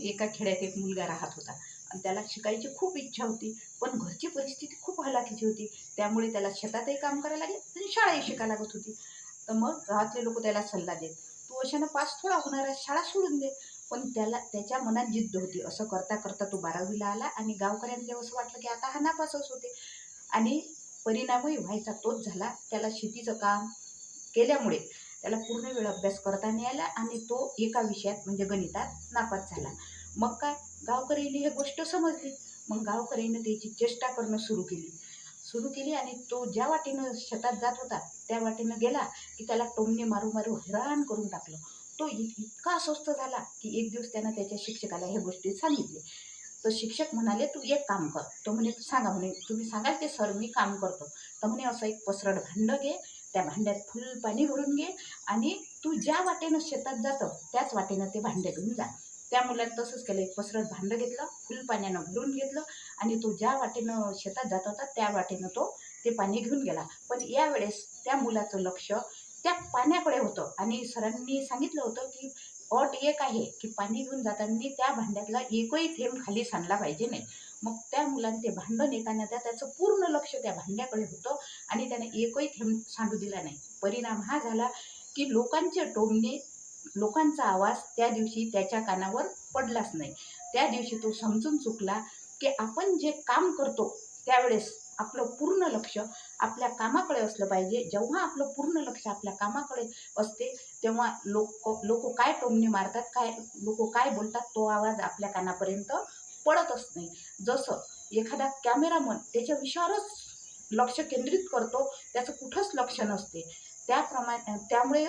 एका खेड्यात एक मुलगा राहत होता. आणि त्याला शिकायची खूप इच्छा होती पण घरची परिस्थिती खूप हलाखीची होती. त्यामुळे त्याला शेतातही काम करायला लागेल आणि शाळाही शिकायला लागत होती. तर मग गावातले लोक त्याला सल्ला देत तू अशानं पास थोडा होणार आहे शाळा सोडून दे. पण त्याला त्याच्या मनात जिद्द होती. असं करता करता तो बारावीला आला आणि गावकऱ्यांना असं वाटलं की आता हा नापासच होते. आणि परिणामही व्हायचा तोच झाला. त्याला शेतीचं काम केल्यामुळे त्याला पूर्ण वेळ अभ्यास करता नाही आला आणि तो एका विषयात म्हणजे गणितात नापास झाला. मग काय? गावकऱ्यांनी हे गोष्ट समजली. मग गावकऱ्यांनी त्याची चेष्टा करणं सुरू केली. सुरू केली आणि तो ज्या वाटेनं शेतात जात होता त्या वाटेनं गेला की त्याला टोमणे मारू मारू हैराण करून टाकलं. तो इत इतका अस्वस्थ झाला की एक दिवस त्यानं त्याच्या शिक्षकाला ह्या गोष्टी सांगितले तर शिक्षक म्हणाले तू एक काम कर. तो म्हणे तू सांगा म्हणे तुम्ही सांगाल ते सर मी काम करतो. तर म्हणे असं एक पसरड भांडं घे त्या भांड्यात फुल पाणी भरून घे आणि तू ज्या वाटेनं शेतात जातं त्याच वाटेनं ते भांडे घेऊन जा. त्या मुलानं तसंच केलं. एक पसरत भांडं घेतलं फुल पाण्यानं भरून घेतलं आणि तो ज्या वाटेनं शेतात जात होता त्या वाटेनं तो ते पाणी घेऊन गेला. पण यावेळेस त्या मुलाचं लक्ष त्या पाण्याकडे होतं आणि सरांनी सांगितलं होतं की अट एक आहे की पाणी घेऊन जाताना त्या भांड्यातला एकही थेंब खाली सांडला पाहिजे नाही. मग त्या मुलांनी ते भांडं नेताना त्या त्याचं पूर्ण लक्ष त्या भांड्याकडे होतं आणि त्याने एकही थेंब सांडू दिला नाही. परिणाम हा झाला की लोकांचे टोमणे लोकांचा आवाज त्या दिवशी त्याच्या कानावर पडलाच नाही. त्या दिवशी तो समजून चुकला की आपण जे काम करतो त्यावेळेस आपलं पूर्ण लक्ष आपल्या कामाकडे असलं पाहिजे. जेव्हा आपलं पूर्ण लक्ष आपल्या कामाकडे असते तेव्हा लोक लोक काय टोमणे मारतात काय लोक काय बोलतात तो आवाज आपल्या कानापर्यंत पडतच नाही. जसं एखादा कॅमेरामन त्याच्या विषयावरच लक्ष केंद्रित करतो त्याचं कुठंच लक्ष नसते. त्याप्रमाणे त्यामुळे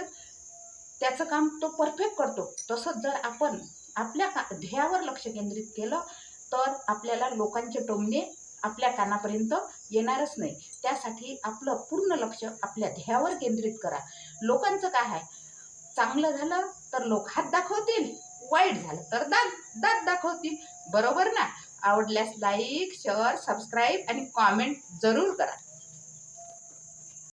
त्याचं काम तो परफेक्ट करतो. तसंच जर आपण आपल्या का ध्येयावर लक्ष केंद्रित केलं तर आपल्याला लोकांचे टोमणे आपल्या कानापर्यंत येणारच नाही. त्यासाठी आपलं पूर्ण लक्ष आपल्या ध्येयावर केंद्रित करा. लोकांचं काय आहे? चांगलं झालं तर लोक हात दाखवतील. वाईट झालं तर दात दात दाखवतील. बरोबर ना? आवडल्यास लाईक शेअर सबस्क्राईब आणि कॉमेंट जरूर करा.